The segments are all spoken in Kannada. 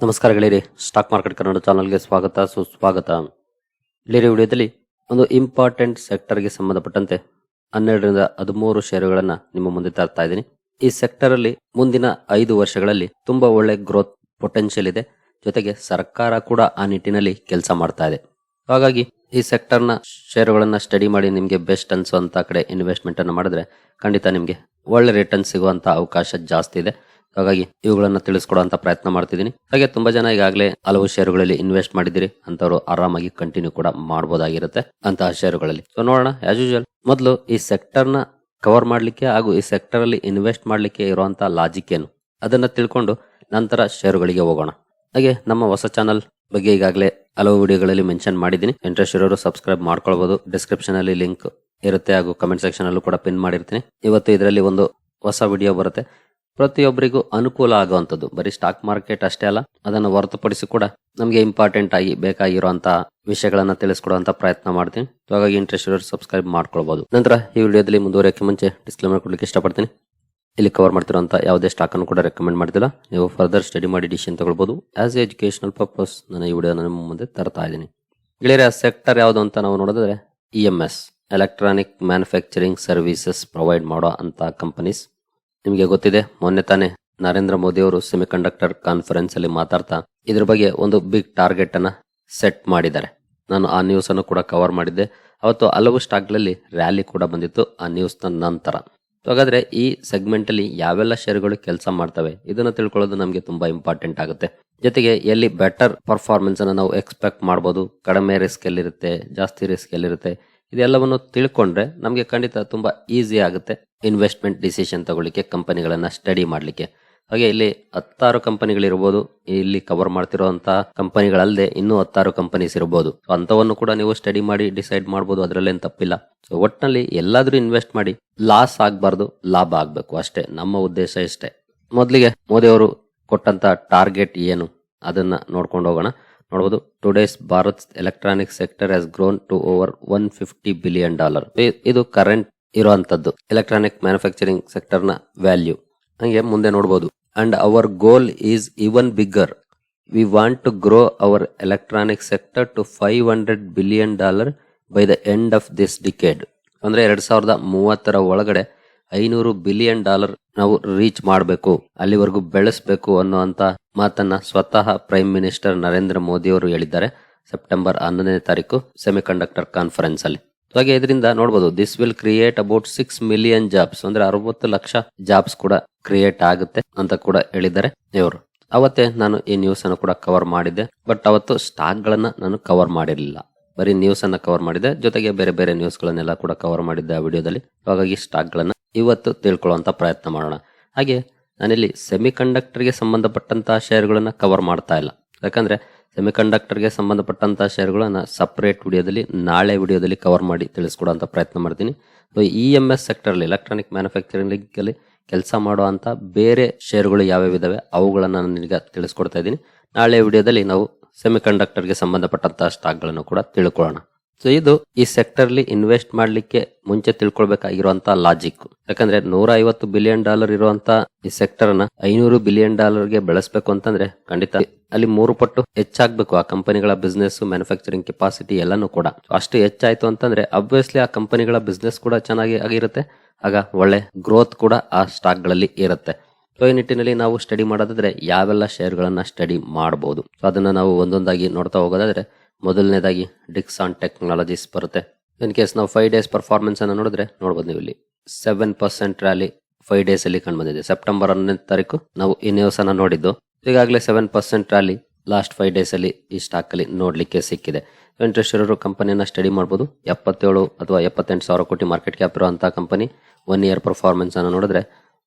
ನಮಸ್ಕಾರ ಗೆಳೆಯರಿ, ಸ್ಟಾಕ್ ಮಾರ್ಕೆಟ್ ಕನ್ನಡ ಚಾನಲ್ಗೆ ಸ್ವಾಗತ, ಸುಸ್ವಾಗತ. ಗೆಳೆಯರಿ, ವಿಡಿಯೋದಲ್ಲಿ ಒಂದು ಇಂಪಾರ್ಟೆಂಟ್ ಸೆಕ್ಟರ್ಗೆ ಸಂಬಂಧಪಟ್ಟಂತೆ ಹನ್ನೆರಡರಿಂದ ಹದಿಮೂರು ಷೇರುಗಳನ್ನು ನಿಮ್ಮ ಮುಂದೆ ತರ್ತಾ ಇದ್ದೀನಿ. ಈ ಸೆಕ್ಟರಲ್ಲಿ ಮುಂದಿನ ಐದು ವರ್ಷಗಳಲ್ಲಿ ತುಂಬಾ ಒಳ್ಳೆ ಗ್ರೋತ್ ಪೊಟೆನ್ಷಿಯಲ್ ಇದೆ. ಜೊತೆಗೆ ಸರ್ಕಾರ ಕೂಡ ಆ ನಿಟ್ಟಿನಲ್ಲಿ ಕೆಲಸ ಮಾಡ್ತಾ ಇದೆ. ಹಾಗಾಗಿ ಈ ಸೆಕ್ಟರ್ನ ಷೇರುಗಳನ್ನ ಸ್ಟಡಿ ಮಾಡಿ ನಿಮಗೆ ಬೆಸ್ಟ್ ಅನ್ಸುವಂಥ ಕಡೆ ಇನ್ವೆಸ್ಟ್ಮೆಂಟ್ ಅನ್ನು ಮಾಡಿದ್ರೆ ಖಂಡಿತ ನಿಮಗೆ ಒಳ್ಳೆ ರಿಟರ್ನ್ ಸಿಗುವಂತ ಅವಕಾಶ ಜಾಸ್ತಿ ಇದೆ. ಹಾಗಾಗಿ ಇವುಗಳನ್ನ ತಿಳಿಸ್ಕೊಡುವಂತ ಪ್ರಯತ್ನ ಮಾಡ್ತಿದ್ದೀನಿ. ಹಾಗೆ ತುಂಬಾ ಜನ ಈಗಾಗಲೇ ಹಲವು ಶೇರುಗಳಲ್ಲಿ ಇನ್ವೆಸ್ಟ್ ಮಾಡಿದಿರಿ ಅಂತವರು ಆರಾಮಾಗಿ ಕಂಟಿನ್ಯೂ ಕೂಡ ಮಾಡಬಹುದಾಗಿರುತ್ತೆ ಅಂತಹ ಷೇರುಗಳಲ್ಲಿ ಸೊ ನೋಡೋಣ ಆಸ್ ಯೂಶುವಲ್ ಮೊದಲು ಈ ಸೆಕ್ಟರ್ನ ಕವರ್ ಮಾಡ್ಲಿಕ್ಕೆ ಹಾಗೂ ಈ ಸೆಕ್ಟರ್ ಅಲ್ಲಿ ಇನ್ವೆಸ್ಟ್ ಮಾಡ್ಲಿಕ್ಕೆ ಇರುವಂತಹ ಲಾಜಿಕ್ ಏನು? ಅದನ್ನ ತಿಳ್ಕೊಂಡು ನಂತರ ಶೇರುಗಳಿಗೆ ಹೋಗೋಣ. ಹಾಗೆ ನಮ್ಮ ಹೊಸ ಚಾನಲ್ ಬಗ್ಗೆ ಈಗಾಗಲೇ ಹಲವು ವಿಡಿಯೋಗಳಲ್ಲಿ ಮೆನ್ಷನ್ ಮಾಡಿದ್ದೀನಿ. ಇಂಟ್ರೆಸ್ಟ್ ಇರೋರು ಸಬ್ಸ್ಕ್ರೈಬ್ ಮಾಡ್ಕೊಳ್ಬಹುದು ಡಿಸ್ಕ್ರಿಪ್ಷನ್ ಅಲ್ಲಿ ಲಿಂಕ್ ಇರುತ್ತೆ ಹಾಗೂ ಕಮೆಂಟ್ ಸೆಕ್ಷನ್ ಅಲ್ಲೂ ಕೂಡ ಪಿನ್ ಮಾಡಿರ್ತೀನಿ. ಇವತ್ತು ಇದರಲ್ಲಿ ಒಂದು ಹೊಸ ವಿಡಿಯೋ ಬರುತ್ತೆ. ಪ್ರತಿಯೊಬ್ಬರಿಗೂ ಅನುಕೂಲ ಆಗುವಂಥದ್ದು. ಬರೀ ಸ್ಟಾಕ್ ಮಾರ್ಕೆಟ್ ಅಷ್ಟೇ ಅಲ್ಲ, ಅದನ್ನು ಹೊರತುಪಡಿಸಿ ಕೂಡ ನಮಗೆ ಇಂಪಾರ್ಟೆಂಟ್ ಆಗಿ ಬೇಕಾಗಿರುವಂತಹ ವಿಷಯಗಳನ್ನ ತಿಳಿಸ್ಕೊಡುವಂತ ಪ್ರಯತ್ನ ಮಾಡ್ತೀನಿ. ಹಾಗಾಗಿ ಇಂಟ್ರೆಸ್ಟ್ ಇರೋರು ಸಬ್ಸ್ಕ್ರೈಬ್ ಮಾಡ್ಕೊಳ್ಬಹುದು ನಂತರ ಈ ವಿಡಿಯೋದಲ್ಲಿ ಮುಂದುವರಿಯೋಕ್ಕೆ ಮುಂಚೆ ಡಿಸ್ಕ್ಲೇಮರ್ ಕೊಡ್ಲಿಕ್ಕೆ ಇಷ್ಟಪಡ್ತೀನಿ. ಇಲ್ಲಿ ಕವರ್ ಮಾಡ್ತಿರುವಂತ ಯಾವುದೇ ಸ್ಟಾಕ್ ಅನ್ನು ಕೂಡ ರೆಕಮೆಂಡ್ ಮಾಡ್ತಿಲ್ಲ. ನೀವು ಫರ್ದರ್ ಸ್ಟಡಿ ಮಾಡಿ ಡಿಸಿಷನ್ ತಗೊಳ್ಬಹುದು ಆಸ್ ಎಜುಕೇಶನಲ್ ಪರ್ಪಸ್ ನಾನು ಈ ವಿಡಿಯೋ ನಿಮ್ಮ ಮುಂದೆ ತರ್ತಾ ಇದ್ದೀನಿ. ಗೆಳೆಯರ ಸೆಕ್ಟರ್ ಯಾವುದು ಅಂತ ನಾವು ನೋಡಿದ್ರೆ E M S electronic manufacturing services provide ಮಾಡೋ ಅಂತ ಕಂಪನೀಸ್ ನಿಮಗೆ ಗೊತ್ತಿದೆ, ಮೊನ್ನೆ ತಾನೇ ನರೇಂದ್ರ ಮೋದಿ ಅವರು ಸೆಮಿಕಂಡಕ್ಟರ್ ಕಾನ್ಫರೆನ್ಸ್ ಅಲ್ಲಿ ಮಾತಾಡ್ತಾ ಇದ್ರ ಬಗ್ಗೆ ಒಂದು ಬಿಗ್ ಟಾರ್ಗೆಟ್ ಅನ್ನ ಸೆಟ್ ಮಾಡಿದ್ದಾರೆ. ನಾನು ಆ ನ್ಯೂಸ್ ಅನ್ನು ಕೂಡ ಕವರ್ ಮಾಡಿದ್ದೆ. ಅವತ್ತು ಹಲವು ಸ್ಟಾಕ್ಗಳಲ್ಲಿ ರ್ಯಾಲಿ ಕೂಡ ಬಂದಿತ್ತು ಆ ನ್ಯೂಸ್ ನಂತರ. ಹಾಗಾದ್ರೆ ಈ ಸೆಗ್ಮೆಂಟ್ ಅಲ್ಲಿ ಯಾವೆಲ್ಲ ಶೇರ್ಗಳು ಕೆಲಸ ಮಾಡ್ತವೆ, ಇದನ್ನ ತಿಳ್ಕೊಳ್ಳೋದು ನಮಗೆ ತುಂಬಾ ಇಂಪಾರ್ಟೆಂಟ್ ಆಗುತ್ತೆ. ಜೊತೆಗೆ ಎಲ್ಲಿ ಬೆಟರ್ ಪರ್ಫಾರ್ಮೆನ್ಸ್ ಅನ್ನ ನಾವು ಎಕ್ಸ್ಪೆಕ್ಟ್ ಮಾಡಬಹುದು ಕಡಿಮೆ ರಿಸ್ಕ್ ಎಲ್ಲಿರುತ್ತೆ, ಜಾಸ್ತಿ ರಿಸ್ಕ್ ಎಲ್ಲಿರುತ್ತೆ ಇದೆಲ್ಲವನ್ನು ತಿಳ್ಕೊಂಡ್ರೆ ನಮಗೆ ಖಂಡಿತ ತುಂಬಾ ಈಸಿ ಆಗುತ್ತೆ ಇನ್ವೆಸ್ಟ್ಮೆಂಟ್ ಡಿಸಿಷನ್ ತಗೊಳ್ಳಿಕ್ಕೆ, ಕಂಪನಿಗಳನ್ನ ಸ್ಟಡಿ ಮಾಡಲಿಕ್ಕೆ. ಹಾಗೆ ಇಲ್ಲಿ ಹತ್ತಾರು ಕಂಪನಿಗಳಿರ್ಬೋದು ಇಲ್ಲಿ ಕವರ್ ಮಾಡ್ತಿರುವಂತಹ ಕಂಪನಿಗಳಲ್ಲದೆ ಇನ್ನೂ ಹತ್ತಾರು ಕಂಪನೀಸ್ ಇರಬಹುದು ಅಂಥವನ್ನು ಕೂಡ ನೀವು ಸ್ಟಡಿ ಮಾಡಿ ಡಿಸೈಡ್ ಮಾಡ್ಬೋದು, ಅದರಲ್ಲೇನು ತಪ್ಪಿಲ್ಲ. ಸೊ ಒಟ್ಟಿನಲ್ಲಿ ಎಲ್ಲಾದರೂ ಇನ್ವೆಸ್ಟ್ ಮಾಡಿ ಲಾಸ್ ಆಗಬಾರ್ದು, ಲಾಭ ಆಗಬೇಕು. ಅಷ್ಟೇ, ನಮ್ಮ ಉದ್ದೇಶ ಇಷ್ಟೇ. ಮೊದಲಿಗೆ ಮೋದಿ ಅವರು ಕೊಟ್ಟಂತ ಟಾರ್ಗೆಟ್ ಏನು? ಅದನ್ನ ನೋಡ್ಕೊಂಡು ಹೋಗೋಣ. ನೋಡಬಹುದು today's Bharat electronic sector has grown to over one fifty billion dollar ಇದು ಕರೆಂಟ್ ಇರುವಂತದ್ದು ಎಲೆಕ್ಟ್ರಾನಿಕ್ ಮ್ಯಾನುಫ್ಯಾಕ್ಚರಿಂಗ್ ಸೆಕ್ಟರ್ನ ವ್ಯಾಲ್ಯೂ ಹಂಗೆ ಮುಂದೆ ನೋಡಬಹುದು and our goal is even bigger we want to grow our electronic sector to five hundred billion dollar by the end of this decade ಅಂದ್ರೆ ಎರಡ್ ಸಾವಿರದ ಮೂವತ್ತರ ಒಳಗಡೆ ಐನೂರು ಬಿಲಿಯನ್ ಡಾಲರ್ ನಾವು ರೀಚ್ ಮಾಡಬೇಕು, ಅಲ್ಲಿವರೆಗೂ ಬೆಳೆಸಬೇಕು ಅನ್ನುವಂತ ಮಾತನ್ನ ಸ್ವತಃ ಪ್ರೈಮ್ ಮಿನಿಸ್ಟರ್ ನರೇಂದ್ರ ಮೋದಿ ಅವರು ಹೇಳಿದ್ದಾರೆ ಸೆಪ್ಟೆಂಬರ್ ಹನ್ನೊಂದನೇ ತಾರೀಕು ಸೆಮಿಕಂಡಕ್ಟರ್ ಕಾನ್ಫರೆನ್ಸ್ ಅಲ್ಲಿ. ಹಾಗೆ ಇದರಿಂದ ನೋಡಬಹುದು this will create about six million jobs ಅಂದ್ರೆ ಅರವತ್ತು ಲಕ್ಷ ಜಾಬ್ಸ್ ಕೂಡ ಕ್ರಿಯೇಟ್ ಆಗುತ್ತೆ ಅಂತ ಕೂಡ ಹೇಳಿದ್ದಾರೆ ಇವರು. ಅವತ್ತೇ ನಾನು ಈ ನ್ಯೂಸ್ ಅನ್ನು ಕೂಡ ಕವರ್ ಮಾಡಿದ್ದೆ ಬಟ್ ಅವತ್ತು ಸ್ಟಾಕ್ ಗಳನ್ನ ನಾನು ಕವರ್ ಮಾಡಿರಲಿಲ್ಲ. ಬರೀ ನ್ಯೂಸ್ ಅನ್ನ ಕವರ್ ಮಾಡಿದೆ ಜೊತೆಗೆ ಬೇರೆ ಬೇರೆ ನ್ಯೂಸ್ ಗಳನ್ನೆಲ್ಲ ಕೂಡ ಕವರ್ ಮಾಡಿದ್ದೆ ಆ ವಿಡಿಯೋದಲ್ಲಿ ಹಾಗಾಗಿ ಸ್ಟಾಕ್ ಗಳನ್ನ ಇವತ್ತು ತಿಳ್ಕೊಳ್ಳುವಂಥ ಪ್ರಯತ್ನ ಮಾಡೋಣ. ಹಾಗೆ ನಾನಿಲ್ಲಿ ಸೆಮಿ ಗೆ ಸಂಬಂಧಪಟ್ಟಂತಹ ಶೇರ್ಗಳನ್ನು ಕವರ್ ಮಾಡ್ತಾ ಇಲ್ಲ. ಯಾಕಂದ್ರೆ ಸೆಮಿಕಂಡಕ್ಟರ್ಗೆ ಸಂಬಂಧಪಟ್ಟಂಥ ಶೇರ್ಗಳನ್ನು ಸಪ್ರೇಟ್ ವಿಡಿಯೋದಲ್ಲಿ ನಾಳೆ ವಿಡಿಯೋದಲ್ಲಿ ಕವರ್ ಮಾಡಿ ತಿಳಿಸ್ಕೊಡುವಂತ ಪ್ರಯತ್ನ ಮಾಡ್ತೀನಿ. ಇ ಎಂ ಎಸ್ ಸೆಕ್ಟರ್ ಅಲ್ಲಿ ಎಲೆಕ್ಟ್ರಾನಿಕ್ ಮ್ಯಾನುಫ್ಯಾಕ್ಚರಿಂಗ್ ಅಲ್ಲಿ ಕೆಲಸ ಮಾಡುವಂಥ ಬೇರೆ ಶೇರ್ಗಳು ಯಾವ್ಯಾವ ಇದಾವೆ, ಅವುಗಳನ್ನು ನಾನು ನಿಮಗೆ ತಿಳಿಸ್ಕೊಡ್ತಾ ಇದ್ದೀನಿ. ನಾಳೆ ವಿಡಿಯೋದಲ್ಲಿ ನಾವು ಸೆಮಿಕಂಡಕ್ಟರ್ಗೆ ಸಂಬಂಧಪಟ್ಟಂತಹ ಸ್ಟಾಕ್ಗಳನ್ನು ಕೂಡ ತಿಳ್ಕೊಳ್ಳೋಣ. ಸೊ ಇದು ಈ ಸೆಕ್ಟರ್ ಅಲ್ಲಿ ಇನ್ವೆಸ್ಟ್ ಮಾಡ್ಲಿಕ್ಕೆ ಮುಂಚೆ ತಿಳ್ಕೊಳ್ಬೇಕಾಗಿರುವಂತಹ ಲಾಜಿಕ್ ಯಾಕಂದ್ರೆ ನೂರ ಐವತ್ತು ಬಿಲಿಯನ್ ಡಾಲರ್ ಇರುವಂತ ಈ ಸೆಕ್ಟರ್ ಅನ್ನ ಐನೂರು ಬಿಲಿಯನ್ ಡಾಲರ್ಗೆ ಬೆಳೆಸಬೇಕು ಅಂತಂದ್ರೆ ಖಂಡಿತ ಅಲ್ಲಿ ಮೂರು ಪಟ್ಟು ಹೆಚ್ಚಾಗಬೇಕು ಆ ಕಂಪನಿಗಳ ಬಿಸ್ನೆಸ್ ಮ್ಯಾನುಫ್ಯಾಕ್ಚರಿಂಗ್ ಕೆಪಾಸಿಟಿ ಎಲ್ಲಾನು ಕೂಡ. ಅಷ್ಟು ಹೆಚ್ಚಾಯ್ತು ಅಂತಂದ್ರೆ ಅಬ್ವಿಯಸ್ಲಿ ಆ ಕಂಪನಿಗಳ ಬಿಸ್ನೆಸ್ ಕೂಡ ಚೆನ್ನಾಗಿ ಆಗಿರುತ್ತೆ. ಆಗ ಒಳ್ಳೆ ಗ್ರೋತ್ ಕೂಡ ಆ ಸ್ಟಾಕ್ಗಳಲ್ಲಿ ಇರುತ್ತೆ. ಸೊ ಈ ನಿಟ್ಟಿನಲ್ಲಿ ನಾವು ಸ್ಟಡಿ ಮಾಡೋದಾದ್ರೆ ಯಾವೆಲ್ಲ ಶೇರ್ಗಳನ್ನ ಸ್ಟಡಿ ಮಾಡಬಹುದು ಸೊ ಅದನ್ನ ನಾವು ಒಂದೊಂದಾಗಿ ನೋಡ್ತಾ ಹೋಗೋದಾದ್ರೆ ಮೊದಲನೇದಾಗಿ ಡಿಕ್ಸಾನ್ ಟೆಕ್ನಾಲಜೀಸ್ ಬರುತ್ತೆ. ಇನ್ ಕೇಸ್ ನಾವು ಫೈವ್ ಡೇಸ್ ಪರ್ಫಾರ್ಮೆನ್ಸ್ ಅನ್ನು ನೋಡಿದ್ರೆ ನೋಡಬಹುದು ನೀವು ಇಲ್ಲಿ. Seven percent rally five days ಅಲ್ಲಿ ಕಂಡು ಬಂದಿದೆ ಸೆಪ್ಟೆಂಬರ್ ಹನ್ನೊಂದನೇ ತಾರೀಕು ನಾವು ನ್ಯೂಸ್ ಅನ್ನ ನೋಡಿದ್ದು. ಈಗಾಗಲೇ seven percent rally last five days ಅಲ್ಲಿ ಈ ಸ್ಟಾಕ್ ಅಲ್ಲಿ ನೋಡ್ಲಿಕ್ಕೆ ಸಿಕ್ಕಿದೆ. ಇಂಟ್ರೆಸ್ಟ್ ಇರೋರು ಕಂಪನಿಯನ್ನ ಸ್ಟಡಿ ಮಾಡಬಹುದು ಎಪ್ಪತ್ತೇಳು ಅಥವಾ ಎಪ್ಪತ್ತೆಂಟು ಸಾವಿರ ಕೋಟಿ ಮಾರ್ಕೆಟ್ ಕ್ಯಾಪ್ ಇರುವಂತಹ ಕಂಪನಿ ಒನ್ ಇಯರ್ ಪರ್ಫಾರ್ಮೆನ್ಸ್ ಅನ್ನು ನೋಡಿದ್ರೆ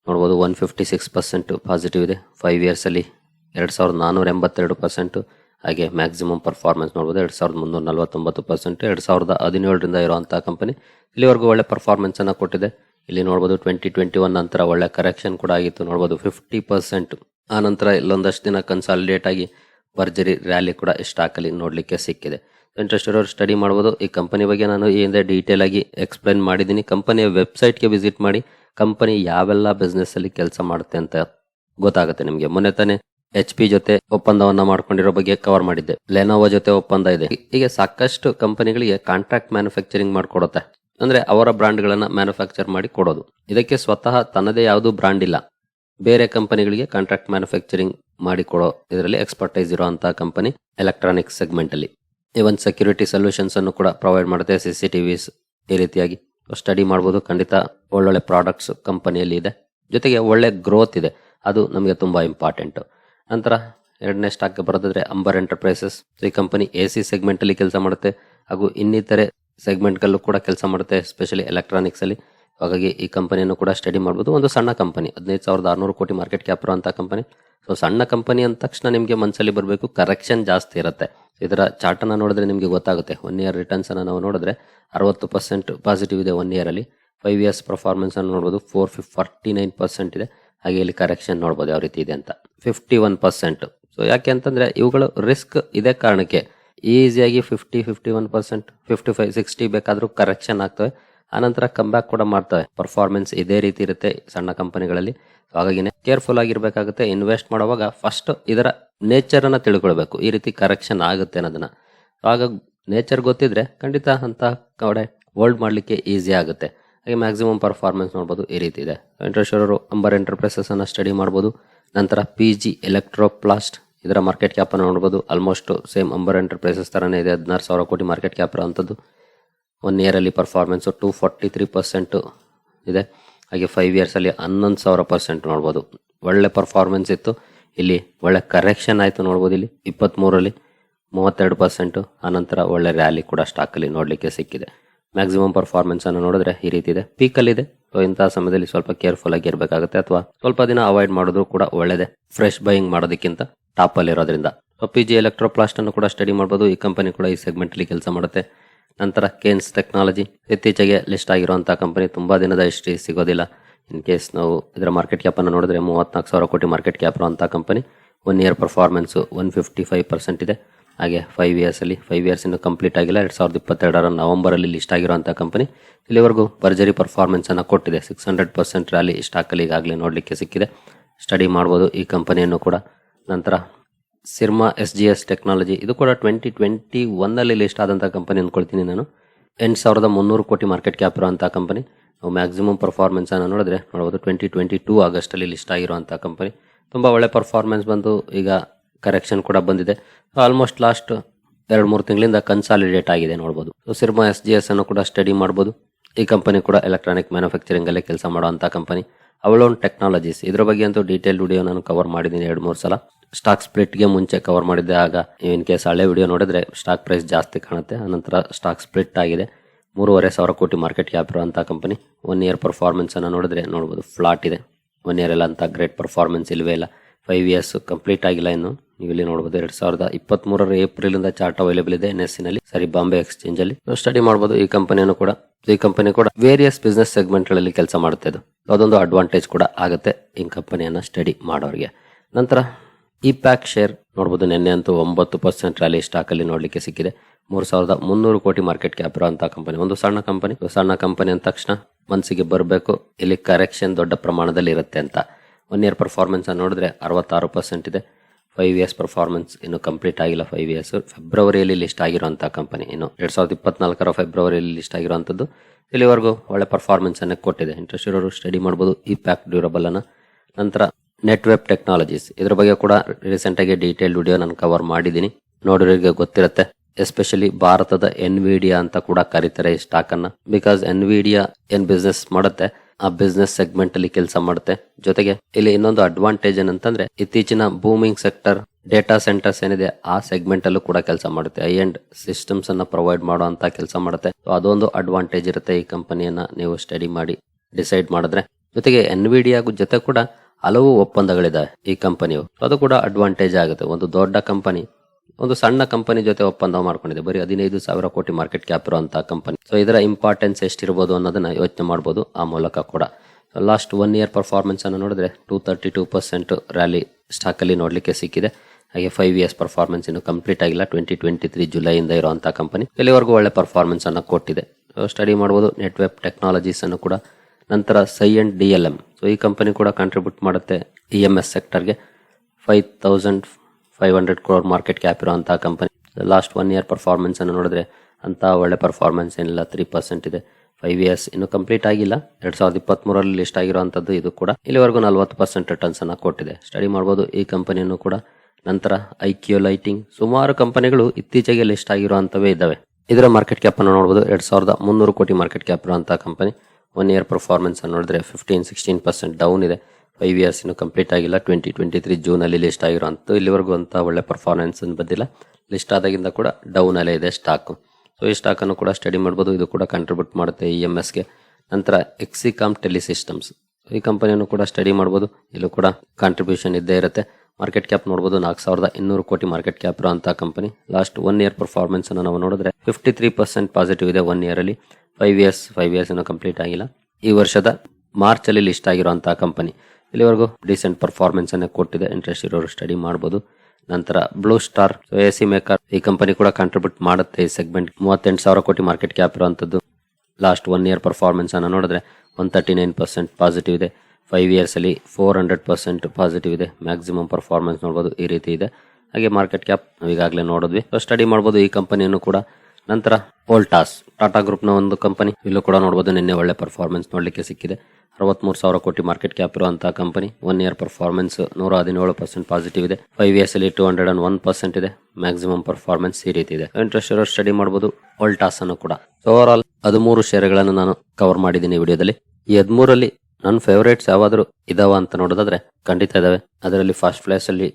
ನೋಡಬಹುದು one fifty six percent positive ಇದೆ. ಫೈವ್ ಇಯರ್ಸ್ ಅಲ್ಲಿ ಎರಡ್ ಸಾವಿರದ ನಾನೂರ ಎಂಬತ್ತೆರಡು ಪರ್ಸೆಂಟ್ ಹಾಗೆ ಮ್ಯಾಕ್ಸಿಮಮ್ ಪರ್ಫಾರ್ಮೆನ್ಸ್ ನೋಡ್ಬೋದು. ಎರಡು ಸಾವಿರದ ಮುನ್ನೂರ ನಲವತ್ತೊಂಬತ್ತು ಪರ್ಸೆಂಟ್ ಎರಡು ಸಾವಿರದ ಹದಿನೇಳರಿಂದ ಇರುವಂಥ ಕಂಪನಿ ಇಲ್ಲಿವರೆಗೂ ಒಳ್ಳೆ ಪರ್ಫಾರ್ಮೆನ್ಸ್ ಅನ್ನ ಕೊಟ್ಟಿದೆ. ಇಲ್ಲಿ ನೋಡ್ಬೋದು ಟ್ವೆಂಟಿ ಟ್ವೆಂಟಿ ಒನ್ ನಂತರ ಒಳ್ಳೆ ಕರೆಕ್ಷನ್ ಕೂಡ ಆಗಿತ್ತು. ನೋಡ್ಬೋದು ಫಿಫ್ಟಿ ಪರ್ಸೆಂಟ್ ಆ ನಂತರ ಇಲ್ಲೊಂದಷ್ಟು ದಿನ ಕನ್ಸಾಲಿಡೇಟ್ ಆಗಿ ಭರ್ಜರಿ ರ್ಯಾಲಿ ಕೂಡ ಈ ಸ್ಟಾಕ್ ಅಲ್ಲಿ ನೋಡ್ಲಿಕ್ಕೆ ಸಿಕ್ಕಿದೆ. ಇಂಟ್ರೆಸ್ಟ್ ಇರೋರು ಸ್ಟಡಿ ಮಾಡ್ಬೋದು. ಈ ಕಂಪನಿ ಬಗ್ಗೆ ನಾನು ಈ ಹಿಂದೆ ಡೀಟೇಲ್ ಆಗಿ ಎಕ್ಸ್ಪ್ಲೈನ್ ಮಾಡಿದ್ದೀನಿ. ಕಂಪನಿಯ ವೆಬ್ಸೈಟ್ಗೆ ವಿಸಿಟ್ ಮಾಡಿ ಕಂಪನಿ ಯಾವೆಲ್ಲ ಬಿಸ್ನೆಸ್ ಅಲ್ಲಿ ಕೆಲಸ ಮಾಡುತ್ತೆ ಅಂತ ಗೊತ್ತಾಗುತ್ತೆ ನಿಮಗೆ. ಮೊನ್ನೆ ತಾನೇ ಎಚ್ ಪಿ ಜೊತೆ ಒಪ್ಪಂದವನ್ನ ಮಾಡ್ಕೊಂಡಿರೋ ಬಗ್ಗೆ ಕವರ್ ಮಾಡಿದ್ದೆ. ಲೆನೋವೋ ಜೊತೆ ಒಪ್ಪಂದ ಇದೆ. ಹೀಗೆ ಸಾಕಷ್ಟು ಕಂಪನಿಗಳಿಗೆ ಕಾಂಟ್ರಾಕ್ಟ್ ಮ್ಯಾನುಫ್ಯಾಕ್ಚರಿಂಗ್ ಮಾಡ್ಕೊಡುತ್ತೆ. ಅಂದ್ರೆ ಅವರ ಬ್ರಾಂಡ್ಗಳನ್ನ ಮ್ಯಾನುಫ್ಯಾಕ್ಚರ್ ಮಾಡಿ ಕೊಡೋದು. ಇದಕ್ಕೆ ಸ್ವತಃ ತನ್ನದೇ ಯಾವುದು ಬ್ರಾಂಡ್ ಇಲ್ಲ. ಬೇರೆ ಕಂಪನಿಗಳಿಗೆ ಕಾಂಟ್ರಾಕ್ಟ್ ಮ್ಯಾನುಫ್ಯಾಕ್ಚರಿಂಗ್ ಮಾಡಿ ಕೊಡೋ ಇದರಲ್ಲಿ ಎಕ್ಸ್ಪರ್ಟೈಸ್ ಇರುವಂತಹ ಕಂಪನಿ ಎಲೆಕ್ಟ್ರಾನಿಕ್ಸ್ ಸೆಗ್ಮೆಂಟ್ ಅಲ್ಲಿ. ಇವನ್ ಸೆಕ್ಯೂರಿಟಿ ಸೊಲ್ಯೂಷನ್ಸ್ ಅನ್ನು ಕೂಡ ಪ್ರೊವೈಡ್ ಮಾಡುತ್ತೆ. ಸಿ ಸಿ ಟಿವಿಸ್ ಈ ರೀತಿಯಾಗಿ ಸ್ಟಡಿ ಮಾಡಬಹುದು ಖಂಡಿತ ಒಳ್ಳೊಳ್ಳೆ ಪ್ರಾಡಕ್ಟ್ಸ್ ಕಂಪನಿಯಲ್ಲಿ ಇದೆ. ಜೊತೆಗೆ ಒಳ್ಳೆ ಗ್ರೋತ್ ಇದೆ. ಅದು ನಮಗೆ ತುಂಬಾ ಇಂಪಾರ್ಟೆಂಟ್ ನಂತರ ಎರಡನೇ ಸ್ಟಾಕ್ ಬರೋದಾದ್ರೆ ಅಂಬರ್ ಎಂಟರ್ಪ್ರೈಸಸ್ ಈ ಕಂಪನಿ ಎ ಸಿ ಸೆಗ್ಮೆಂಟ್ ಅಲ್ಲಿ ಕೆಲಸ ಮಾಡುತ್ತೆ. ಹಾಗೂ ಇನ್ನಿತರೆ ಸೆಗ್ಮೆಂಟ್ ಗಲ್ಲೂ ಕೂಡ ಕೆಲಸ ಮಾಡುತ್ತೆ ಎಸ್ಪೆಷಲಿ ಎಲೆಕ್ಟ್ರಾನಿಕ್ಸ್ ಅಲ್ಲಿ. ಹಾಗಾಗಿ ಈ ಕಂಪನಿಯನ್ನು ಕೂಡ ಸ್ಟಡಿ ಮಾಡ್ಬೋದು. ಒಂದು ಸಣ್ಣ ಕಂಪನಿ ಹದಿನೈದು ಸಾವಿರದ ಆರ್ನೂರು ಕೋಟಿ ಮಾರ್ಕೆಟ್ ಕ್ಯಾಪ್ ಇರುವಂತ ಕಂಪನಿ ಸೊ ಸಣ್ಣ ಕಂಪನಿ ಅಂದ ತಕ್ಷಣ ನಿಮಗೆ ಮನಸ್ಸಲ್ಲಿ ಬರಬೇಕು ಕರೆಕ್ಷನ್ ಜಾಸ್ತಿ ಇರುತ್ತೆ. ಇದರ ಚಾರ್ಟ್ ಅನ್ನ ನೋಡಿದ್ರೆ ನಿಮಗೆ ಗೊತ್ತಾಗುತ್ತೆ. ಒನ್ ಇಯರ್ ರಿಟರ್ನ್ಸ್ ಅನ್ನ ನಾವು ನೋಡಿದ್ರೆ ಅರವತ್ತು ಪರ್ಸೆಂಟ್ ಪಾಸಿಟಿವ್ ಇದೆ ಒನ್ ಇಯರ್ ಅಲ್ಲಿ. ಫೈವ್ ಇಯರ್ಸ್ ಪರ್ಫಾರ್ಮೆನ್ಸ್ ಅನ್ನು ನೋಡಬಹುದು ಫೋರ್ ಫಾರ್ಟಿ ನೈನ್ ಪರ್ಸೆಂಟ್ ಇದೆ. ಹಾಗೆ ಇಲ್ಲಿ ಕರೆಕ್ಷನ್ ನೋಡ್ಬೋದು ಯಾವ ರೀತಿ ಇದೆ ಅಂತ. ಫಿಫ್ಟಿ ಒನ್ ಪರ್ಸೆಂಟ್ ಸೊ ಯಾಕೆ ಅಂತಂದ್ರೆ ಇವುಗಳು ರಿಸ್ಕ್ ಇದೇ ಕಾರಣಕ್ಕೆ. ಈಸಿಯಾಗಿ fifty fifty one percent fifty five sixty ಬೇಕಾದ್ರೂ ಕರೆಕ್ಷನ್ ಆಗ್ತವೆ. ಆನಂತರ ಬ್ಯಾಕ್ ಕೂಡ ಮಾಡ್ತವೆ. ಪರ್ಫಾರ್ಮೆನ್ಸ್ ಇದೇ ರೀತಿ ಇರುತ್ತೆ ಸಣ್ಣ ಕಂಪನಿಗಳಲ್ಲಿ ಸೊ ಹಾಗಾಗಿನೇ ಕೇರ್ಫುಲ್ ಆಗಿರ್ಬೇಕಾಗುತ್ತೆ. ಇನ್ವೆಸ್ಟ್ ಮಾಡುವಾಗ ಫಸ್ಟ್ ಇದರ ನೇಚರ್ ಅನ್ನ ತಿಳ್ಕೊಳ್ಬೇಕು. ಈ ರೀತಿ ಕರೆಕ್ಷನ್ ಆಗುತ್ತೆ ಅನ್ನೋದನ್ನ. ಆಗ ನೇಚರ್ ಗೊತ್ತಿದ್ರೆ ಖಂಡಿತ ಅಂತ ಕಡೆ ಹೋಲ್ಡ್ ಮಾಡ್ಲಿಕ್ಕೆ ಈಸಿ ಆಗುತ್ತೆ. ಹಾಗೆ ಮ್ಯಾಕ್ಸಿಮಮ್ ಪರ್ಫಾರ್ಮೆನ್ಸ್ ನೋಡ್ಬೋದು ಈ ರೀತಿ ಇದೆ. ವೆಂಕಟೇಶ್ ಅವರು ಅಂಬರ್ ಎಂಟರ್ಪ್ರೈಸಸ್ ಅನ್ನು ಸ್ಟಡಿ ಮಾಡ್ಬೋದು. ನಂತರ ಪಿ ಜಿ ಎಲೆಕ್ಟ್ರೋಪ್ಲಾಸ್ಟ್ ಇದರ ಮಾರ್ಕೆಟ್ ಕ್ಯಾಪ್ ಅನ್ನು ನೋಡಬಹುದು ಆಲ್ಮೋಸ್ಟ್ ಸೇಮ್ ಅಂಬರ್ ಎಂಟರ್ಪ್ರೈಸಸ್ ಥರನೇ ಇದೆ. ಹದಿನಾರು ಸಾವಿರ ಕೋಟಿ ಮಾರ್ಕೆಟ್ ಕ್ಯಾಪ್ ಇರೋವಂಥದ್ದು. One ಇಯರಲ್ಲಿ performance two forty three percent ಇದೆ. ಹಾಗೆ ಫೈವ್ ಇಯರ್ಸಲ್ಲಿ ಹನ್ನೊಂದು ಸಾವಿರ ಪರ್ಸೆಂಟ್ ನೋಡ್ಬೋದು. ಒಳ್ಳೆ ಪರ್ಫಾರ್ಮೆನ್ಸ್ ಇತ್ತು. ಇಲ್ಲಿ ಒಳ್ಳೆ ಕರೆಕ್ಷನ್ ಆಯಿತು ನೋಡ್ಬೋದು ಇಲ್ಲಿ. ಇಪ್ಪತ್ತ್ ಮೂರರಲ್ಲಿ ಮೂವತ್ತೆರಡು ಪರ್ಸೆಂಟು ಆನಂತರ ಒಳ್ಳೆ ರ್ಯಾಲಿ ಕೂಡ ಸ್ಟಾಕಲ್ಲಿ ನೋಡ್ಲಿಕ್ಕೆ ಸಿಕ್ಕಿದೆ. ಮ್ಯಾಕ್ಸಿಮಮ್ ಪರ್ಫಾರ್ಮೆನ್ಸ್ ಅನ್ನು ನೋಡಿದ್ರೆ ಈ ರೀತಿ ಇದೆ. ಪೀಕ್ ಅಲ್ಲಿ ಇದೆ. ಸೊ ಇಂತಹ ಸಮಯದಲ್ಲಿ ಸ್ವಲ್ಪ ಕೇರ್ಫುಲ್ ಆಗಿ ಇರಬೇಕಾಗುತ್ತೆ ಅಥವಾ ಸ್ವಲ್ಪ ದಿನ ಅವಾಯ್ಡ್ ಮಾಡೋದು ಕೂಡ ಒಳ್ಳೇದೆ. ಫ್ರೆಶ್ ಬೈಯಿಂಗ್ ಮಾಡೋದಕ್ಕಿಂತ ಟಾಪ್ ಅಲ್ಲಿ ಇರೋದ್ರಿಂದ. ಸೊ ಪಿ ಜಿ ಎಲೆಕ್ಟ್ರೋಪ್ಲಾಸ್ಟ್ ಅನ್ನು ಕೂಡ ಸ್ಟಡಿ ಮಾಡಬಹುದು ಈ ಕಂಪನಿ ಕೂಡ ಈ ಸೆಗ್ಮೆಂಟ್ ಅಲ್ಲಿ ಕೆಲಸ ಮಾಡುತ್ತೆ. ನಂತರ ಕೇನ್ಸ್ ಟೆಕ್ನಾಲಜಿ ಇತ್ತೀಚೆಗೆ ಲಿಸ್ಟ್ ಆಗಿರುವಂತಹ ಕಂಪನಿ ತುಂಬಾ ದಿನದ ಹಿಸ್ಟ್ರಿ ಸಿಗೋದಿಲ್ಲ. ಇನ್ ಕೇಸ್ ನಾವು ಇದರ ಮಾರ್ಕೆಟ್ ಕ್ಯಾಪ್ ಅನ್ನು ನೋಡಿದ್ರೆ ಮೂವತ್ನಾಲ್ಕು ಸಾವಿರ ಕೋಟಿ ಮಾರ್ಕೆಟ್ ಕ್ಯಾಪ್ ಇರುವಂತಹ company one year performance one fifty five percent ಇದೆ. ಹಾಗೆ ಫೈವ್ ಇಯರ್ಸಲ್ಲಿ ಫೈವ್ ಇಯರ್ಸ್ ಇನ್ನು ಕಂಪ್ಲೀಟ್ ಆಗಿಲ್ಲ. ಎರಡು ಸಾವಿರದ ಇಪ್ಪತ್ತೆರಡರ ನವಂಬರಲ್ಲಿ ಲಿಸ್ಟ್ ಆಗಿರುವಂಥ ಕಂಪನಿ ಇಲ್ಲಿವರೆಗೂ ಭರ್ಜರಿ ಪರ್ಫಾರ್ಮೆನ್ಸನ್ನು ಕೊಟ್ಟಿದೆ. ಸಿಕ್ಸ್ ಹಂಡ್ರೆಡ್ ಪರ್ಸೆಂಟ್ ರ್ಯಾಲಿ ಸ್ಟಾಕಲ್ಲಿ ಈಗಾಗಲೇ ನೋಡಲಿಕ್ಕೆ ಸಿಕ್ಕಿದೆ. ಸ್ಟಡಿ ಮಾಡ್ಬೋದು ಈ ಕಂಪನಿಯನ್ನು ಕೂಡ. ನಂತರ Syrma S G S technology ಇದು ಕೂಡ ಟ್ವೆಂಟಿ ಟ್ವೆಂಟಿ ಒನ್ನಲ್ಲಿ ಲಿಸ್ಟ್ ಆದಂಥ ಕಂಪನಿ ಅಂದ್ಕೊಳ್ತೀನಿ ನಾನು. ಎಂಟು ಸಾವಿರದ ಮುನ್ನೂರು ಕೋಟಿ ಮಾರ್ಕೆಟ್ ಕ್ಯಾಪ್ ಇರುವಂಥ ಕಂಪನಿ ನಾವು ಮ್ಯಾಕ್ಸಿಮಮ್ ಪರ್ಫಾರ್ಮೆನ್ಸನ್ನು ನೋಡಿದ್ರೆ ನೋಡ್ಬೋದು ಟ್ವೆಂಟಿ ಟ್ವೆಂಟಿ ಟೂ ಆಗಸ್ಟಲ್ಲಿ ಲಿಸ್ಟ್ ಆಗಿರುವಂಥ ಕಂಪನಿ ತುಂಬ ಒಳ್ಳೆ ಪರ್ಫಾರ್ಮೆನ್ಸ್ ಬಂದು ಈಗ ಕರೆಕ್ಷನ್ ಕೂಡ ಬಂದಿದೆ. ಆಲ್ಮೋಸ್ಟ್ ಲಾಸ್ಟ್ ಎರಡು, ಮೂರು ತಿಂಗಳಿಂದ ಕನ್ಸಾಲಿಡೇಟ್ ಆಗಿದೆ ನೋಡಬಹುದು so Syrma S G S ಅನ್ನು ಕೂಡ ಸ್ಟಡಿ ಮಾಡಬಹುದು ಈ ಕಂಪನಿ ಕೂಡ ಎಲೆಕ್ಟ್ರಾನಿಕ್ ಮ್ಯಾನುಫ್ಯಾಕ್ಚರಿಂಗ್ ಅಲ್ಲೇ ಕೆಲಸ ಮಾಡುವಂತ ಕಂಪನಿ ಅವಳೋನ್ ಟೆಕ್ನಾಲಜೀಸ್ ಇದ್ರ ಬಗ್ಗೆ ಅಂತೂ ಡೀಟೇಲ್ ವಿಡಿಯೋ ನಾನು ಕವರ್ ಮಾಡಿದ್ದೀನಿ ಎರಡು, ಮೂರು ಸಲ. ಸ್ಟಾಕ್ ಸ್ಪ್ಲಿಟ್ಗೆ ಮುಂಚೆ ಕವರ್ ಮಾಡಿದ್ದೆ. ಆಗ ಇನ್ ಕೇಸ್ ಹಳೆ ವಿಡಿಯೋ ನೋಡಿದ್ರೆ ಸ್ಟಾಕ್ ಪ್ರೈಸ್ ಜಾಸ್ತಿ ಕಾಣುತ್ತೆ. ಅನಂತರ ಸ್ಟಾಕ್ ಸ್ಪ್ಲಿಟ್ ಆಗಿದೆ. ಮೂರುವರೆ ಸಾವಿರ ಕೋಟಿ ಮಾರ್ಕೆಟ್ ಕ್ಯಾಪ್ ಇರುವಂತಹ ಕಂಪನಿ ಒನ್ ಇಯರ್ ಪರ್ಫಾರ್ಮೆನ್ಸ್ ಅನ್ನು ನೋಡಿದ್ರೆ ನೋಡಬಹುದು ಫ್ಲಾಟ್ ಇದೆ. ಒನ್ ಇಯರ್ ಎಲ್ಲ ಅಂತ ಗ್ರೇಟ್ ಪರ್ಫಾರ್ಮೆನ್ಸ್ ಇಲ್ಲವೇ ಇಲ್ಲ. ಫೈವ್ ಇಯರ್ಸ್ ಕಂಪ್ಲೀಟ್ ಆಗಿಲ್ಲ ಇನ್ನು. ಇಲ್ಲಿ ನೋಡಬಹುದು ಎರಡ್ ಸಾವಿರದ ಇಪ್ಪತ್ತ್ ಮೂರರ ಏಪ್ರಿಲ್ ಇಂದ ಚಾರ್ಟ್ ಅವೈಲೇಬಲ್ ಇದೆ ಎನ್ ಎಸ್ನಲ್ಲಿ ಸರಿ, ಬಾಂಬೆ ಎಕ್ಸ್ಚೇಂಜ್ ಅಲ್ಲಿ. ಸ್ಟಡಿ ಮಾಡಬಹುದು ಈ ಕಂಪನಿಯನ್ನು ಕೂಡ. ಈ ಕಂಪನಿ ಕೂಡ ವೇರಿಯಸ್ ಬಿಸ್ನೆಸ್ ಸೆಗ್ಮೆಂಟ್ಗಳಲ್ಲಿ ಕೆಲಸ ಮಾಡುತ್ತೆ ಇದು. ಅದೊಂದು ಅಡ್ವಾಂಟೇಜ್ ಕೂಡ ಆಗುತ್ತೆ ಈ ಕಂಪನಿಯನ್ನ ಸ್ಟಡಿ ಮಾಡೋರಿಗೆ. ನಂತರ ಈ ಪ್ಯಾಕ್ ಶೇರ್ ನೋಡಬಹುದು ನಿನ್ನೆ ಅಂತೂ ಒಂಬತ್ತು ಪರ್ಸೆಂಟ್ ರ್ಯಾಲಿ ಸ್ಟಾಕ್ ಅಲ್ಲಿ ನೋಡ್ಲಿಕ್ಕೆ ಸಿಕ್ಕಿದೆ. ಮೂರ್ ಸಾವಿರದ ಮುನ್ನೂರು ಕೋಟಿ ಮಾರ್ಕೆಟ್ ಕ್ಯಾಪ್ ಇರುವಂತಹ ಕಂಪನಿ ಒಂದು ಸಣ್ಣ ಕಂಪನಿ ಸಣ್ಣ ಕಂಪನಿ ಅಂದ ತಕ್ಷಣ ಮನಸ್ಸಿಗೆ ಬರಬೇಕು, ಇಲ್ಲಿ ಕರೆಕ್ಷನ್ ದೊಡ್ಡ ಪ್ರಮಾಣದಲ್ಲಿ ಇರುತ್ತೆ ಅಂತ. ಒನ್ ಇಯರ್ ಪರ್ಫಾರ್ಮೆನ್ಸ್ ನೋಡಿದ್ರೆ ಅರವತ್ತಾರು ಪರ್ಸೆಂಟ್ ಇದೆ. ಫೈವ್ ಇಯರ್ಸ್ ಪರ್ಫಾರ್ಮೆನ್ಸ್ ಇನ್ನು ಕಂಪ್ಲೀಟ್ ಆಗಿಲ್ಲ ಫೈವ್ ಇಯರ್ಸ್ ಫೆಬ್ರವರಿಯಲ್ಲಿ ಲಿಸ್ಟ್ ಆಗಿರುವಂತಹ ಕಂಪನಿ ಇನ್ನು ಎರಡ್ ಸಾವಿರದ ಇಪ್ಪತ್ನಾಲ್ಕರ ಫೆಬ್ರವರಿಯಲ್ಲಿ ಲಿಸ್ಟ್ ಆಗಿರುವಂತದ್ದು ಇಲ್ಲಿವರೆಗೂ ಒಳ್ಳೆ ಪರ್ಫಾರ್ಮೆನ್ಸ್ ಅನ್ನು ಕೊಟ್ಟಿದೆ. ಇಂಟ್ರೆಸ್ಟ್ ಇರೋರು ಸ್ಟಡಿ ಮಾಡ್ಬೋದು ಈ ಪ್ಯಾಕ್ ಡ್ಯೂರಬಲ್ ಅನ್ನ. ನಂತರ ನೆಟ್ವೆಬ್ ಟೆಕ್ನಾಲಜೀಸ್ ಇದ್ರ ಬಗ್ಗೆ ಕೂಡ ರೀಸೆಂಟ್ ಆಗಿ ಡೀಟೇಲ್ ವಿಡಿಯೋ ನಾನು ಕವರ್ ಮಾಡಿದ್ದೀನಿ. ನೋಡೋರಿಗೆ ಗೊತ್ತಿರುತ್ತೆ ಎಸ್ಪೆಷಲಿ ಭಾರತದ ಎನ್ವಿಡಿಯಾ ಅಂತ ಕೂಡ ಕರೀತಾರೆ ಈ ಸ್ಟಾಕ್ ಅನ್ನ. ಬಿಕಾಸ್ ಎನ್ವಿಡಿಯಾ ಏನ್ ಬಿಸ್ನೆಸ್ ಮಾಡುತ್ತೆ ಆ ಬಿಸ್ನೆಸ್ ಸೆಗ್ಮೆಂಟ್ ಅಲ್ಲಿ ಕೆಲಸ ಮಾಡುತ್ತೆ. ಜೊತೆಗೆ ಇಲ್ಲಿ ಇನ್ನೊಂದು ಅಡ್ವಾಂಟೇಜ್ ಏನಂತಂದ್ರೆ ಇತ್ತೀಚಿನ ಬೂಮಿಂಗ್ ಸೆಕ್ಟರ್ ಡೇಟಾ ಸೆಂಟರ್ಸ್ ಏನಿದೆ, ಆ ಸೆಗ್ಮೆಂಟ್ ಅಲ್ಲೂ ಕೂಡ ಕೆಲಸ ಮಾಡುತ್ತೆ. ಐ ಅಂಡ್ ಸಿಸ್ಟಮ್ಸ್ ಅನ್ನ ಪ್ರೊವೈಡ್ ಮಾಡುವಂತ ಕೆಲಸ ಮಾಡುತ್ತೆ. ಅದೊಂದು ಅಡ್ವಾಂಟೇಜ್ ಇರುತ್ತೆ ಈ ಕಂಪನಿಯನ್ನ ನೀವು ಸ್ಟಡಿ ಮಾಡಿ ಡಿಸೈಡ್ ಮಾಡಿದ್ರೆ. ಜೊತೆಗೆ ಎನ್ವಿಡಿಯಾ ಜೊತೆ ಕೂಡ ಹಲವು ಒಪ್ಪಂದಗಳಿದೆ ಈ ಕಂಪನಿಯು ಅದು ಕೂಡ ಅಡ್ವಾಂಟೇಜ್ ಆಗುತ್ತೆ. ಒಂದು ದೊಡ್ಡ ಕಂಪನಿ ಒಂದು ಸಣ್ಣ ಕಂಪನಿ ಜೊತೆ ಒಪ್ಪಂದ ಮಾಡ್ಕೊಂಡಿದೆ. ಬರೀ ಹದಿನೈದು ಸಾವಿರ ಕೋಟಿ ಮಾರ್ಕೆಟ್ ಕ್ಯಾಪ್ ಇರುವಂತಹ ಕಂಪನಿ. ಸೊ ಇದರ ಇಂಪಾರ್ಟೆನ್ಸ್ ಎಷ್ಟಿರ್ಬೋದು ಅನ್ನೋದನ್ನ ಯೋಚನೆ ಮಾಡಬಹುದು ಆ ಮೂಲಕ ಕೂಡ. ಲಾಸ್ಟ್ ಒನ್ ಇಯರ್ ಪರ್ಫಾರ್ಮೆನ್ಸ್ ಅನ್ನು ನೋಡಿದ್ರೆ two thirty two percent rally stock ಅಲ್ಲಿ ನೋಡ್ಲಿಕ್ಕೆ ಸಿಕ್ಕಿದೆ. ಹಾಗೆ ಫೈವ್ ಇಯರ್ಸ್ ಪರ್ಫಾರ್ಮೆನ್ಸ್ ಇನ್ನು ಕಂಪ್ಲೀಟ್ ಆಗಿಲ್ಲ. ಟ್ವೆಂಟಿ ಟ್ವೆಂಟಿ ತ್ರೀ ಜುಲೈಯಿಂದ ಇರುವಂತಹ ಕಂಪನಿ. ಇಲ್ಲಿವರೆಗೂ ಒಳ್ಳೆ ಪರ್ಫಾರ್ಮೆನ್ಸ್ ಅನ್ನು ಕೊಟ್ಟಿದೆ. ಸ್ಟಡಿ ಮಾಡಬಹುದು ನೆಟ್ವೆಬ್ ಟೆಕ್ನಾಲಜೀಸ್ ಅನ್ನು ಕೂಡ. ನಂತರ Cyient D L M so ಈ ಕಂಪನಿ ಕೂಡ ಕಾಂಟ್ರಿಬ್ಯೂಟ್ ಮಾಡುತ್ತೆ E M S ಸೆಕ್ಟರ್ಗೆ five thousand five hundred crore market cap ಇರುವಂತಹ company last one year performance ಅನ್ನು ನೋಡಿದ್ರೆ ಅಂತ ಒಳ್ಳೆ ಪರ್ಫಾರ್ಮೆನ್ಸ್ ಏನಿಲ್ಲ ತ್ರೀ ಪರ್ಸೆಂಟ್ ಇದೆ. ಫೈವ್ ಇಯರ್ಸ್ ಇನ್ನು ಕಂಪ್ಲೀಟ್ ಆಗಿಲ್ಲ. ಎರಡ್ ಸಾವಿರದ ಇಪ್ಪತ್ತ್ ಮೂರಲ್ಲಿ ಲಿಸ್ಟ್ ಆಗಿರುವಂತದ್ದು ಇದು ಕೂಡ. ಇಲ್ಲಿವರೆಗೂ ನಲ್ವತ್ತು ಪರ್ಸೆಂಟ್ ರಿಟರ್ನ್ಸ್ ಅನ್ನ ಕೊಟ್ಟಿದೆ. ಸ್ಟಡಿ ಮಾಡಬಹುದು ಈ ಕಂಪನಿಯನ್ನು ಕೂಡ. ನಂತರ ಐಕ್ಯೋ ಲೈಟಿಂಗ್. ಸುಮಾರು ಕಂಪನಿಗಳು ಇತ್ತೀಚೆಗೆ ಲಿಸ್ಟ್ ಆಗಿರುವಂತವೇ ಇದ್ದಾವೆ. ಇದರ ಮಾರ್ಕೆಟ್ ಕ್ಯಾಪ್ ಅನ್ನು ನೋಡಬಹುದು ಎರಡ್ ಸಾವಿರದ ಮುನ್ನೂರು ಕೋಟಿ ಮಾರ್ಕೆಟ್ ಕ್ಯಾಪ್ ಇರುವಂತಹ ಕಂಪನಿ ಒನ್ ಇಯರ್ ಪರ್ಫಾರ್ಮೆನ್ಸ್ ಅನ್ನು ನೋಡಿದ್ರೆ ಫಿಫ್ಟೀನ್ ಸಿಕ್ಸ್ಟೀನ್ ಪರ್ಸೆಂಟ್ ಡೌನ್ ಇದೆ. ಫೈವ್ ಇಯರ್ಸ್ ಇನ್ನು ಕಂಪ್ಲೀಟ್ ಆಗಿಲ್ಲ. ಟ್ವೆಂಟಿ ಟ್ವೆಂಟಿ ತ್ರೀ ಜೂನಲ್ಲಿ ಲಿಸ್ಟ್ ಲಿಸ್ಟ್ ಅಂತ ಇಲ್ಲಿವರೆಗೂ ಅಂತ ಒಳ್ಳೆ ಪರ್ಫಾರ್ಮೆನ್ಸ್ ಬಂದಿಲ್ಲ. ಲಿಸ್ಟ್ ಆದಾಗಿಂದ ಕೂಡ ಡೌನ್ ಅಲ್ಲೇ ಇದೆ ಸ್ಟಾಕು ಸೊ ಈ ಸ್ಟಾಕನ್ನು ಕೂಡ ಸ್ಟಡಿ ಮಾಡ್ಬೋದು. ಇದು ಕೂಡ ಕಾಂಟ್ರಿಬ್ಯೂಟ್ ಮಾಡುತ್ತೆ ಇ ಎಂ ಎಸ್ಗೆ ನಂತರ ಎಕ್ಸಿಕಾಮ್ ಟೆಲಿಸಿಸ್ಟಮ್ಸ್ ಈ ಕಂಪನಿಯನ್ನು ಕೂಡ ಸ್ಟಡಿ ಮಾಡ್ಬೋದು. ಇಲ್ಲೂ ಕೂಡ ಕಾಂಟ್ರಿಬ್ಯೂಷನ್ ಇದ್ದೇ ಇರುತ್ತೆ. ಮಾರ್ಕೆಟ್ ಕ್ಯಾಪ್ ನೋಡ್ಬೋದು. ನಾಲ್ಕು ಸಾವಿರದ ಇನ್ನೂರು ಕೋಟಿ ಮಾರ್ಕೆಟ್ ಕ್ಯಾಪ್ ಇರುವಂಥ company last one year performance ಅನ್ನು ನಾವು ನೋಡಿದ್ರೆ ಫಿಫ್ಟಿ ತ್ರೀ ಪರ್ಸೆಂಟ್ ಪಾಸಿಟಿವ್ ಇದೆ ಒನ್ ಇಯರಲ್ಲಿ ಫೈವ್ ಇಯರ್ಸ್ ಫೈವ್ ಇಯರ್ಸ್ ಇನ್ನೂ ಕಂಪ್ಲೀಟ್ ಆಗಿಲ್ಲ. ಈ ವರ್ಷದ ಮಾರ್ಚಲ್ಲಿ ಲಿಸ್ಟ್ ಆಗಿರುವಂತಹ ಕಂಪನಿ ಇಲ್ಲಿವರೆಗೂ ಡಿಸೆಂಟ್ ಪರ್ಫಾರ್ಮೆನ್ಸ್ ಅನ್ನು ಕೊಟ್ಟಿದೆ. ಇಂಟ್ರೆಸ್ಟ್ ಇರೋರು ಸ್ಟಡಿ ಮಾಡಬಹುದು ನಂತರ Blue Star A C maker ಈ ಕಂಪನಿ ಕೂಡ ಕಾಂಟ್ರಿಬ್ಯೂಟ್ ಮಾಡುತ್ತೆ ಈ ಸೆಗ್ಮೆಂಟ್ ಮೂವತ್ತೆಂಟು ಸಾವಿರ ಕೋಟಿ ಮಾರ್ಕೆಟ್ ಕ್ಯಾಪ್ ಇರುವಂತದ್ದು. ಲಾಸ್ಟ್ ಒನ್ ಇಯರ್ ಪರ್ಫಾರ್ಮೆನ್ಸ್ ಅನ್ನು ನೋಡಿದ್ರೆ one thirty nine percent positive ಇದೆ. ಫೈವ್ ಇಯರ್ಸ್ ಅಲ್ಲಿ ಫೋರ್ ಹಂಡ್ರೆಡ್ ಪರ್ಸೆಂಟ್ ಪಾಸಿಟಿವ್ ಇದೆ. ಮ್ಯಾಕ್ಸಿಮಮ್ ಪರ್ಫಾರ್ಮೆನ್ಸ್ ನೋಡಬಹುದು ಈ ರೀತಿ ಇದೆ. ಹಾಗೆ ಮಾರ್ಕೆಟ್ ಕ್ಯಾಪ್ ಈಗಾಗಲೇ ನೋಡಿದ್ವಿ. ಸ್ಟಡಿ ಮಾಡಬಹುದು ಈ ಕಂಪನಿಯನ್ನು ಕೂಡ. ನಂತರ ವೋಲ್ಟಾಸ್ ಟಾಟಾ ಗ್ರೂಪ್ನ ಒಂದು ಕಂಪನಿ ಇಲ್ಲೂ ಕೂಡ ನೋಡಬಹುದು ನಿನ್ನೆ ಒಳ್ಳೆ ಪರ್ಫಾರ್ಮೆನ್ಸ್ ನೋಡ್ಲಿಕ್ಕೆ ಸಿಕ್ಕಿದೆ. ಅರವತ್ಮೂರು ಸಾವಿರ ಕೋಟಿ ಮಾರ್ಕೆಟ್ ಕ್ಯಾಪ್ ಇರುವಂತಹ ಕಂಪನಿ ಒನ್ ಇಯರ್ ಪರ್ಫಾರ್ಮೆನ್ಸ್ ನೂರ ಹದಿನೇಳು ಪರ್ಸೆಂಟ್ ಪಾಸಿಟಿವ್ ಇದೆ. ಫೈವ್ ಇಯರ್ಸ್ ಅಲ್ಲಿ two hundred and one percent ಇದೆ. ಮ್ಯಾಕ್ಸಿಮಮ್ ಪರ್ಫಾರ್ಮೆನ್ಸ್ ಈ ರೀತಿ ಇದೆ. ಇಂಟ್ರೆಸ್ಟ್ ಇರೋ ಸ್ಟಡಿ ಮಾಡಬಹುದು ವೋಲ್ಟಾಸ್ ಅನ್ನು ಕೂಡ. ಓವರ್ ಆಲ್ ಹದಿಮೂರು ಶೇರ್ಗಳನ್ನು ನಾನು ಕವರ್ ಮಾಡಿದ್ದೀನಿ ವಿಡಿಯೋದಲ್ಲಿ. ಈ ಹದಿಮೂರಲ್ಲಿ ನನ್ನ ಫೇವ್ರೇಟ್ಸ್ ಯಾವಾದರೂ ಇದಾವ ಅಂತ ನೋಡೋದಾದ್ರೆ ಖಂಡಿತ ಇದಾವೆ. ಅದರಲ್ಲಿ ಫಾಸ್ಟ್ ಪ್ಲೇಸ್ ಅಲ್ಲಿ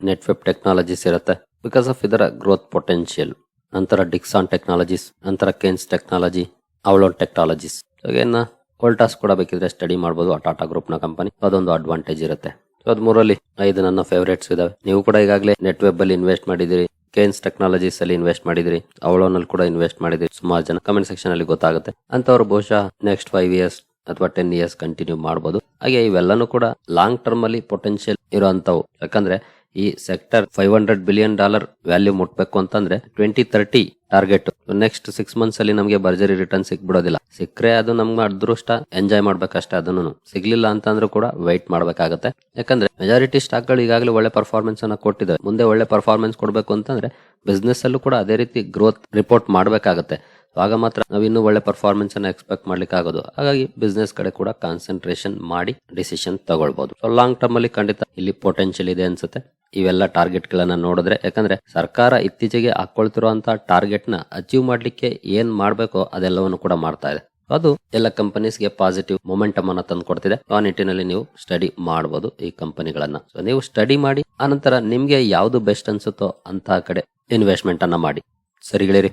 ನೆಟ್ವೆಬ್ ಟೆಕ್ನಾಲಜೀಸ್ ಇರುತ್ತೆ. ಬಿಕಾಸ್ ಆಫ್ ಇದರ ಗ್ರೋತ್ ಪೊಟೆನ್ಷಿಯಲ್ ನಂತರ ಡಿಕ್ಸಾನ್ ಟೆಕ್ನಾಲಜೀಸ್ ನಂತರ ಕೇನ್ಸ್ ಟೆಕ್ನಾಲಜಿ ಅವಳೋನ್ ಟೆಕ್ನಾಲಜೀಸ್ ಇನ್ನು ವೋಲ್ಟಾಸ್ ಕೂಡ ಬೇಕಿದ್ರೆ ಸ್ಟಡಿ ಮಾಡಬಹುದು ಆ ಟಾಟಾ ಗ್ರೂಪ್ನ ಕಂಪನಿ ಅದೊಂದು ಅಡ್ವಾಂಟೇಜ್ ಇರುತ್ತೆ. ಸೊ ಮೂರಲ್ಲಿ ಐದು ನನ್ನ ಫೇವರೇಟ್ಸ್ ಇದಾವೆ. ನೀವು ಕೂಡ ಈಗಾಗಲೇ ನೆಟ್ ವೆಬ್ ಅಲ್ಲಿ ಇನ್ವೆಸ್ಟ್ ಮಾಡಿದಿರಿ ಕೇನ್ಸ್ ಟೆಕ್ನಾಲಜೀಸ್ ಅಲ್ಲಿ ಇನ್ವೆಸ್ಟ್ ಮಾಡಿದಿರಿ ಅವಳೋನಲ್ಲಿ ಕೂಡ ಇನ್ವೆಸ್ಟ್ ಮಾಡಿದಿರಿ ಸುಮಾರು ಜನ ಕಮೆಂಟ್ ಸೆಕ್ಷನ್ ಅಲ್ಲಿ ಗೊತ್ತಾಗುತ್ತೆ. ಅಂತವ್ರು ಬಹುಶಃ ನೆಕ್ಸ್ಟ್ ಫೈವ್ ಇಯರ್ಸ್ ಅಥವಾ ಟೆನ್ ಇಯರ್ಸ್ ಕಂಟಿನ್ಯೂ ಮಾಡಬಹುದು ಹಾಗೆ ಇವೆಲ್ಲನೂ ಕೂಡ ಲಾಂಗ್ ಟರ್ಮ್ ಅಲ್ಲಿ ಪೊಟೆನ್ಶಿಯಲ್ ಇರುವಂತವು ಯಾಕಂದ್ರೆ ಈ sector five hundred billion dollar value ಮುಟ್ಬೇಕು ಅಂತಂದ್ರೆ twenty thirty target next six months ಅಲ್ಲಿ ನಮಗೆ ಭರ್ಜರಿ ರಿಟರ್ನ್ ಸಿಕ್ಬಿಡೋದಿಲ್ಲ. ಸಿಕ್ಕರೆ ಅದು ನಮ್ಗೆ ಅದೃಷ್ಟ ಎಂಜಾಯ್ ಮಾಡ್ಬೇಕಷ್ಟೇ ಅದನ್ನು ಸಿಗ್ಲಿಲ್ಲ ಅಂತಂದ್ರೂ ಕೂಡ ವೈಟ್ ಮಾಡ್ಬೇಕಾಗತ್ತೆ. ಯಾಕಂದ್ರೆ ಮೆಜಾರಿಟಿ ಸ್ಟಾಕ್ಗಳು ಈಗಾಗಲೇ ಒಳ್ಳೆ ಪರ್ಫಾರ್ಮೆನ್ಸ್ ಅನ್ನ ಕೊಟ್ಟಿದೆ ಮುಂದೆ ಒಳ್ಳೆ ಪರ್ಫಾರ್ಮೆನ್ಸ್ ಕೊಡಬೇಕು ಅಂತಂದ್ರೆ ಬಿಸ್ನೆಸ್ ಅಲ್ಲೂ ಕೂಡ ಅದೇ ರೀತಿ ಗ್ರೋತ್ ರಿಪೋರ್ಟ್ ಮಾಡಬೇಕಾಗತ್ತೆ. ಆಗ ಮಾತ್ರ ನಾವು ಇನ್ನೂ ಒಳ್ಳೆ ಪರ್ಫಾರ್ಮೆನ್ಸ್ ಅನ್ನ ಎಕ್ಸ್ಪೆಕ್ಟ್ ಮಾಡ್ಲಿಕ್ಕೆ ಆಗೋದು ಹಾಗಾಗಿ ಬಿಸ್ನೆಸ್ ಕಡೆ ಕೂಡ ಕಾನ್ಸಂಟ್ರೇಷನ್ ಮಾಡಿ ಡಿಸಿಷನ್ ತಗೊಳ್ಬಹುದು ಸೊ ಲಾಂಗ್ ಟರ್ಮ್ ಅಲ್ಲಿ ಖಂಡಿತ ಇಲ್ಲಿ ಪೊಟೆನ್ಶಿಯಲ್ ಇದೆ ಅನ್ಸುತ್ತೆ. ಇವೆಲ್ಲ ಟಾರ್ಗೆಟ್ ಗಳನ್ನ ನೋಡಿದ್ರೆ, ಯಾಕಂದ್ರೆ ಸರ್ಕಾರ ಇತ್ತೀಚೆಗೆ ಹಾಕೊಳ್ತಿರುವಂತಹ ಟಾರ್ಗೆಟ್ನ ಅಚೀವ್ ಮಾಡ್ಲಿಕ್ಕೆ ಏನ್ ಮಾಡ್ಬೇಕೋ ಅದೆಲ್ಲವನ್ನು ಕೂಡ ಮಾಡ್ತಾ ಇದೆ. ಅದು ಎಲ್ಲ ಕಂಪನೀಸ್ಗೆ ಪಾಸಿಟಿವ್ ಮೊಮೆಂಟಮ್ ಅನ್ನ ತಂದು ಕೊಡ್ತಿದೆ. ಆ ನಿಟ್ಟಿನಲ್ಲಿ ನೀವು ಸ್ಟಡಿ ಮಾಡಬಹುದು ಈ ಕಂಪನಿಗಳನ್ನ ಸೊ ನೀವು ಸ್ಟಡಿ ಮಾಡಿ, ಆನಂತರ ನಿಮ್ಗೆ ಯಾವ್ದು ಬೆಸ್ಟ್ ಅನ್ಸುತ್ತೋ ಅಂತ ಕಡೆ ಇನ್ವೆಸ್ಟ್ಮೆಂಟ್ ಅನ್ನ ಮಾಡಿ. ಸರಿ ಗೆಳೆಯರಿ.